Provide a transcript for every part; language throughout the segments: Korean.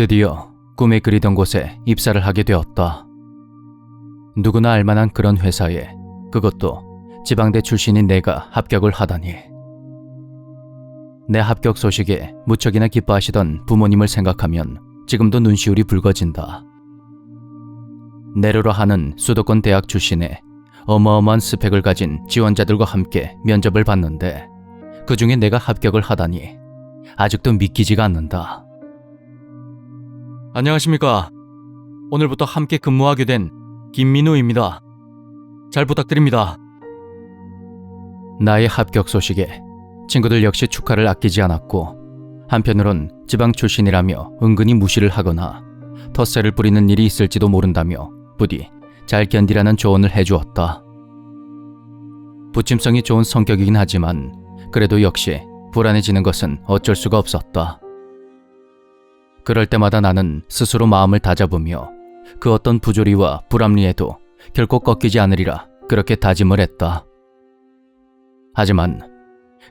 드디어 꿈에 그리던 곳에 입사를 하게 되었다. 누구나 알만한 그런 회사에 그것도 지방대 출신인 내가 합격을 하다니. 내 합격 소식에 무척이나 기뻐하시던 부모님을 생각하면 지금도 눈시울이 붉어진다. 내로라 하는 수도권 대학 출신의 어마어마한 스펙을 가진 지원자들과 함께 면접을 봤는데 그 중에 내가 합격을 하다니 아직도 믿기지가 않는다. 안녕하십니까. 오늘부터 함께 근무하게 된 김민우입니다. 잘 부탁드립니다. 나의 합격 소식에 친구들 역시 축하를 아끼지 않았고 한편으론 지방 출신이라며 은근히 무시를 하거나 텃세를 부리는 일이 있을지도 모른다며 부디 잘 견디라는 조언을 해주었다. 부침성이 좋은 성격이긴 하지만 그래도 역시 불안해지는 것은 어쩔 수가 없었다. 그럴 때마다 나는 스스로 마음을 다잡으며 그 어떤 부조리와 불합리에도 결코 꺾이지 않으리라 그렇게 다짐을 했다. 하지만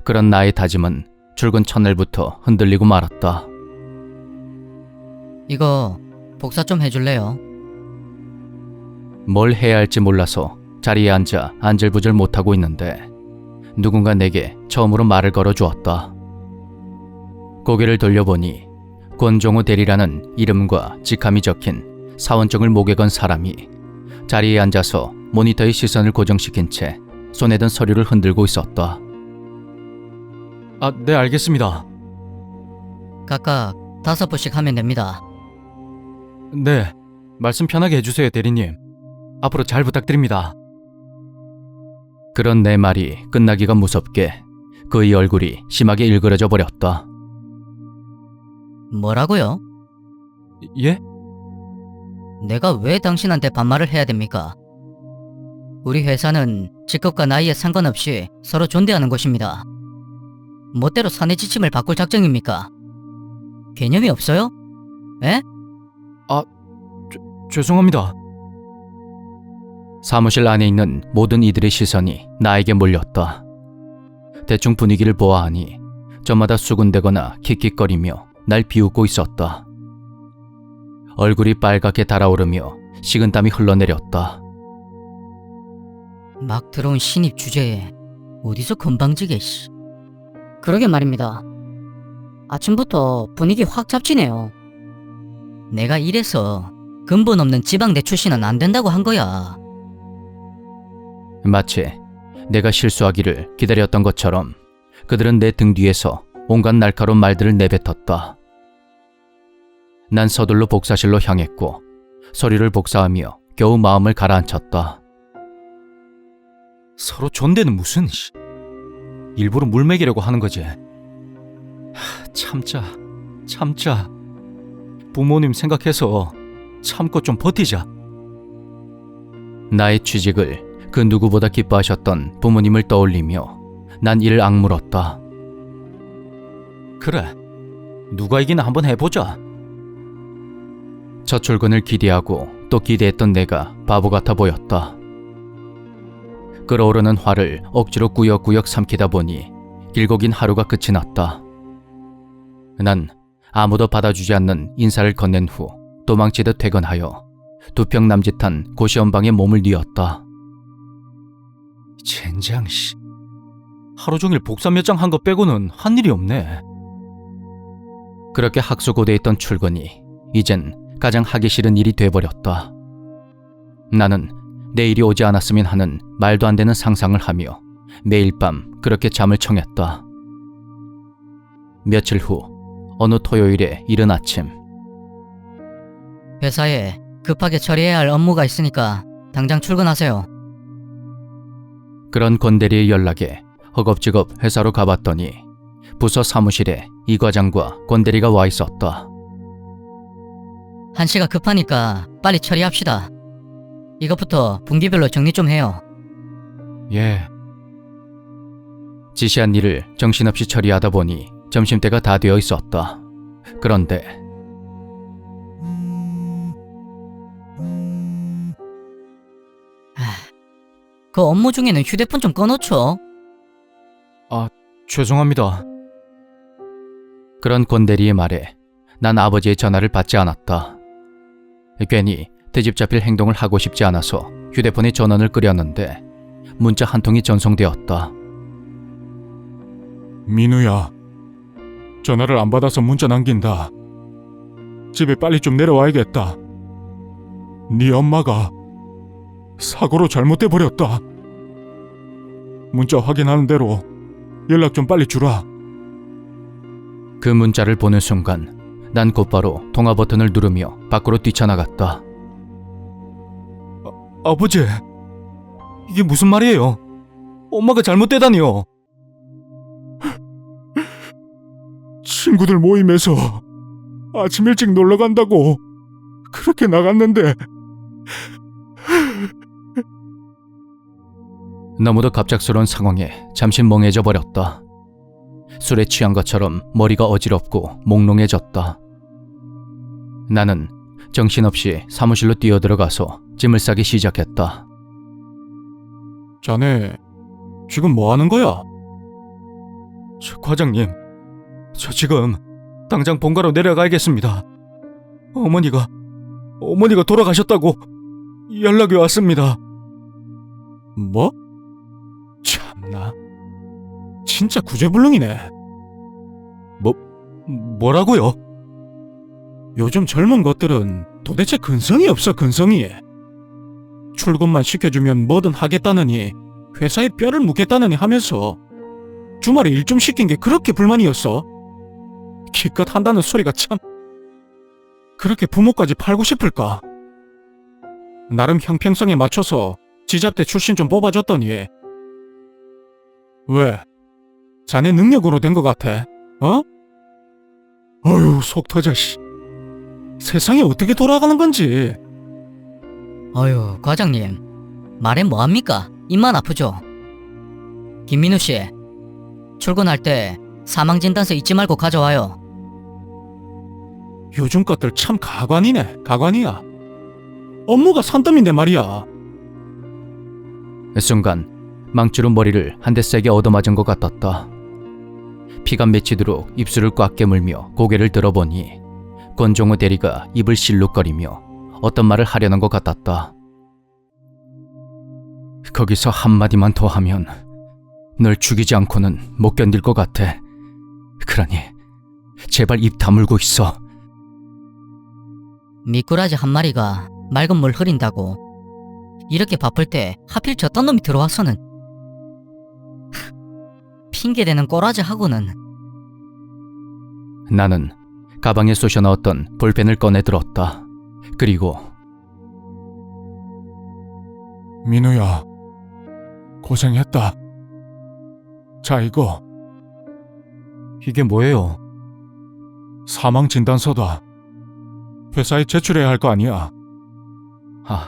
그런 나의 다짐은 출근 첫날부터 흔들리고 말았다. 이거 복사 좀 해줄래요? 뭘 해야 할지 몰라서 자리에 앉아 안절부절 못하고 있는데 누군가 내게 처음으로 말을 걸어 주었다. 고개를 돌려보니 권종우 대리라는 이름과 직함이 적힌 사원증을 목에 건 사람이 자리에 앉아서 모니터의 시선을 고정시킨 채 손에 든 서류를 흔들고 있었다. 아, 네, 알겠습니다. 각각 다섯 분씩 하면 됩니다. 네, 말씀 편하게 해주세요, 대리님. 앞으로 잘 부탁드립니다. 그런 내 말이 끝나기가 무섭게 그의 얼굴이 심하게 일그러져 버렸다. 뭐라고요? 예? 내가 왜 당신한테 반말을 해야 됩니까? 우리 회사는 직급과 나이에 상관없이 서로 존대하는 곳입니다. 멋대로 사내 지침을 바꿀 작정입니까? 개념이 없어요? 에? 죄송합니다. 사무실 안에 있는 모든 이들의 시선이 나에게 몰렸다. 대충 분위기를 보아하니 저마다 수군대거나 킥킥거리며 날 비웃고 있었다. 얼굴이 빨갛게 달아오르며 식은땀이 흘러내렸다. 막 들어온 신입 주제에 어디서 건방지게 씨. 그러게 말입니다. 아침부터 분위기 확 잡치네요. 내가 이래서 근본 없는 지방대 출신은 안 된다고 한 거야. 마치 내가 실수하기를 기다렸던 것처럼 그들은 내 등 뒤에서 온갖 날카로운 말들을 내뱉었다. 난 서둘러 복사실로 향했고 서류를 복사하며 겨우 마음을 가라앉혔다. 서로 존대는 무슨 씨. 일부러 물 먹이려고 하는 거지. 하, 참자, 참자. 부모님 생각해서 참고 좀 버티자. 나의 취직을 그 누구보다 기뻐하셨던 부모님을 떠올리며 난 이를 악물었다. 그래, 누가 이기나 한번 해보자. 첫 출근을 기대하고 또 기대했던 내가 바보 같아 보였다. 끓어오르는 화를 억지로 꾸역꾸역 삼키다 보니 길고 긴 하루가 끝이 났다. 난 아무도 받아주지 않는 인사를 건넨 후 도망치듯 퇴근하여 두평 남짓한 고시원방에 몸을 뉘었다. 젠장 씨. 하루 종일 복사 몇 장 한 거 빼고는 한 일이 없네. 그렇게 학수고대에 있던 출근이 이젠 가장 하기 싫은 일이 돼버렸다. 나는 내일이 오지 않았으면 하는 말도 안 되는 상상을 하며 매일 밤 그렇게 잠을 청했다. 며칠 후 어느 토요일에 이른 아침 회사에 급하게 처리해야 할 업무가 있으니까 당장 출근하세요. 그런 권대리의 연락에 허겁지겁 회사로 가봤더니 부서 사무실에 이 과장과 권대리가 와 있었다. 한시가 급하니까 빨리 처리합시다. 이것부터 분기별로 정리 좀 해요. 예. 지시한 일을 정신없이 처리하다 보니 점심때가 다 되어 있었다. 그런데 그 업무 중에는 휴대폰 좀 꺼놓죠. 죄송합니다. 그런 권대리의 말에 난 아버지의 전화를 받지 않았다. 괜히 트집 잡힐 행동을 하고 싶지 않아서 휴대폰에 전원을 끄렸는데 문자 한 통이 전송되었다. 민우야, 전화를 안 받아서 문자 남긴다. 집에 빨리 좀 내려와야겠다. 네 엄마가 사고로 잘못돼 버렸다. 문자 확인하는 대로 연락 좀 빨리 주라. 그 문자를 보는 순간 난 곧바로 통화 버튼을 누르며 밖으로 뛰쳐나갔다. 아버지, 이게 무슨 말이에요? 엄마가 잘못되다니요. 친구들 모임에서 아침 일찍 놀러 간다고 그렇게 나갔는데 너무도 갑작스러운 상황에 잠시 멍해져 버렸다. 술에 취한 것처럼 머리가 어지럽고 몽롱해졌다. 나는 정신없이 사무실로 뛰어들어가서 짐을 싸기 시작했다. 자네 지금 뭐 하는 거야? 저 과장님, 저 지금 당장 본가로 내려가야겠습니다. 어머니가, 어머니가 돌아가셨다고 연락이 왔습니다. 뭐? 참나. 진짜 구제불능이네. 뭐라고요? 요즘 젊은 것들은 도대체 근성이 없어 근성이. 출근만 시켜주면 뭐든 하겠다느니 회사에 뼈를 묻겠다느니 하면서 주말에 일 좀 시킨 게 그렇게 불만이었어. 기껏 한다는 소리가 참. 그렇게 부모까지 팔고 싶을까? 나름 형평성에 맞춰서 지잡대 출신 좀 뽑아줬더니 왜? 자네 능력으로 된 것 같아? 어? 어휴 속 터져 씨. 세상이 어떻게 돌아가는 건지 어휴, 과장님. 말해 뭐합니까? 입만 아프죠? 김민우 씨, 출근할 때 사망진단서 잊지 말고 가져와요. 요즘 것들 참 가관이네 가관이야 업무가 산더미인데 말이야 순간 망치로 머리를 한 대 세게 얻어맞은 것 같았다. 피가 맺히도록 입술을 꽉 깨물며 고개를 들어보니 권종호 대리가 입을 실룩거리며 어떤 말을 하려는 것 같았다. 거기서 한마디만 더 하면 널 죽이지 않고는 못 견딜 것 같아. 그러니 제발 입 다물고 있어. 미꾸라지 한 마리가 맑은 물 흐린다고. 이렇게 바쁠 때 하필 저딴 놈이 들어와서는 핑계대는 꼬라지 하고는 나는 가방에 쑤셔 넣었던 볼펜을 꺼내 들었다. 그리고 민우야 고생했다 자 이거 이게 뭐예요? 사망 진단서다 회사에 제출해야 할 거 아니야 아,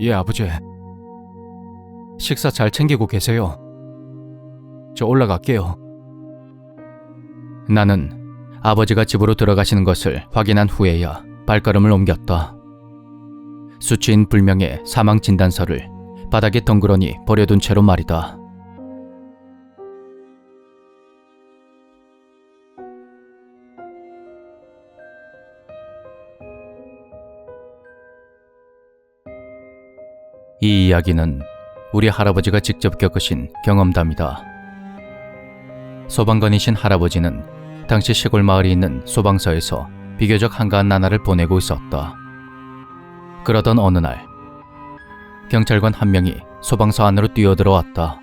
예, 아버지. 식사 잘 챙기고 계세요. 저 올라갈게요. 나는 아버지가 집으로 들어가시는 것을 확인한 후에야 발걸음을 옮겼다. 수치인 불명의 사망 진단서를 바닥에 덩그러니 버려둔 채로 말이다. 이 이야기는 우리 할아버지가 직접 겪으신 경험담이다. 소방관이신 할아버지는 당시 시골 마을에 있는 소방서에서 비교적 한가한 나날을 보내고 있었다. 그러던 어느 날, 경찰관 한 명이 소방서 안으로 뛰어들어왔다.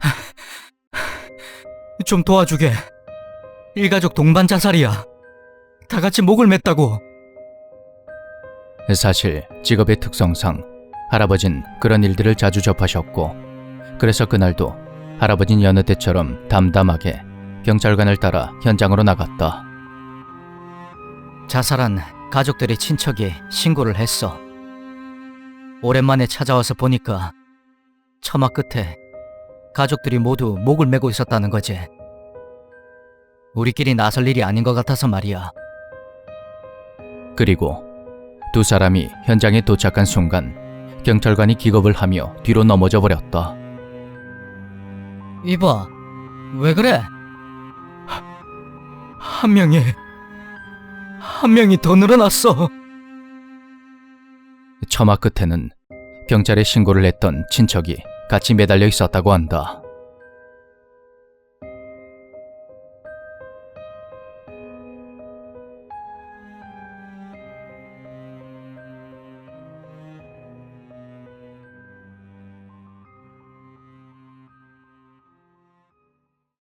좀 도와주게. 일가족 동반 자살이야. 다 같이 목을 맸다고. 사실 직업의 특성상 할아버진 그런 일들을 자주 접하셨고 그래서 그날도 할아버진 여느 때처럼 담담하게 경찰관을 따라 현장으로 나갔다. 자살한 가족들의 친척이 신고를 했어. 오랜만에 찾아와서 보니까 처마 끝에 가족들이 모두 목을 메고 있었다는 거지. 우리끼리 나설 일이 아닌 것 같아서 말이야. 그리고 두 사람이 현장에 도착한 순간 경찰관이 기겁을 하며 뒤로 넘어져 버렸다. 이봐, 왜 그래? 한 명이 한 명이 더 늘어났어. 처마 끝에는 경찰에 신고를 했던 친척이 같이 매달려 있었다고 한다.